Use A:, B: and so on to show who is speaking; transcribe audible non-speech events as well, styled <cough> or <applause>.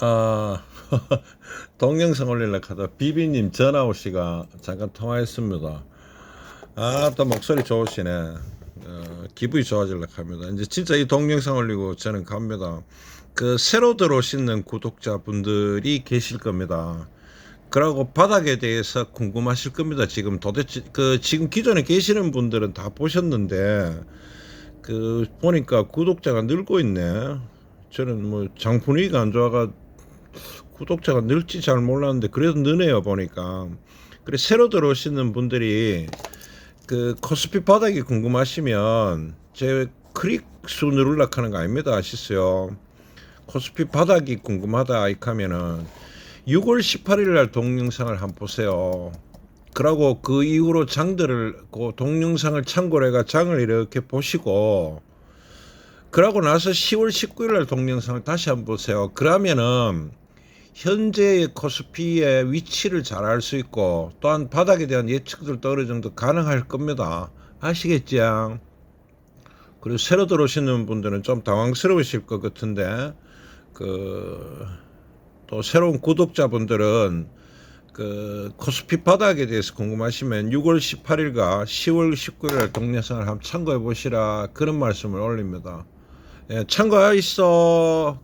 A: 아, <laughs> 동영상 올리려고 하다 비비님 전화 오시가 잠깐 통화했습니다. 아, 또 목소리 좋으시네. 어, 기분이 좋아지려고 합니다. 이제 진짜 이 동영상 올리고 저는 갑니다. 그 새로 들어오시는 구독자분들이 계실 겁니다. 그러고 바닥에 대해서 궁금하실 겁니다. 지금 도대체 그 지금 기존에 계시는 분들은 다 보셨는데 그 보니까 구독자가 늘고 있네. 저는 뭐 장분위기가 안 좋아가 구독자가 늘지 잘 몰랐는데 그래도 느네요 보니까. 그래 새로 들어오시는 분들이 그 코스피 바닥이 궁금하시면 제 클릭 수 누르려고 하는 거 아닙니다. 아시죠? 코스피 바닥이 궁금하다 이카면은 6월 18일 날 동영상을 한번 보세요. 그러고 그 이후로 장들을 그 동영상을 참고로 해가 장을 이렇게 보시고 그러고 나서 10월 19일 날 동영상을 다시 한번 보세요. 그러면은 현재의 코스피의 위치를 잘 알 수 있고 또한 바닥에 대한 예측들도 어느 정도 가능할 겁니다. 아시겠죠? 그리고 새로 들어오시는 분들은 좀 당황스러우실 것 같은데 그 또 새로운 구독자분들은 그 코스피 바닥에 대해서 궁금하시면 6월 18일과 10월 19일 동영상을 한번 참고해 보시라 그런 말씀을 올립니다. 예, 참고하 있어.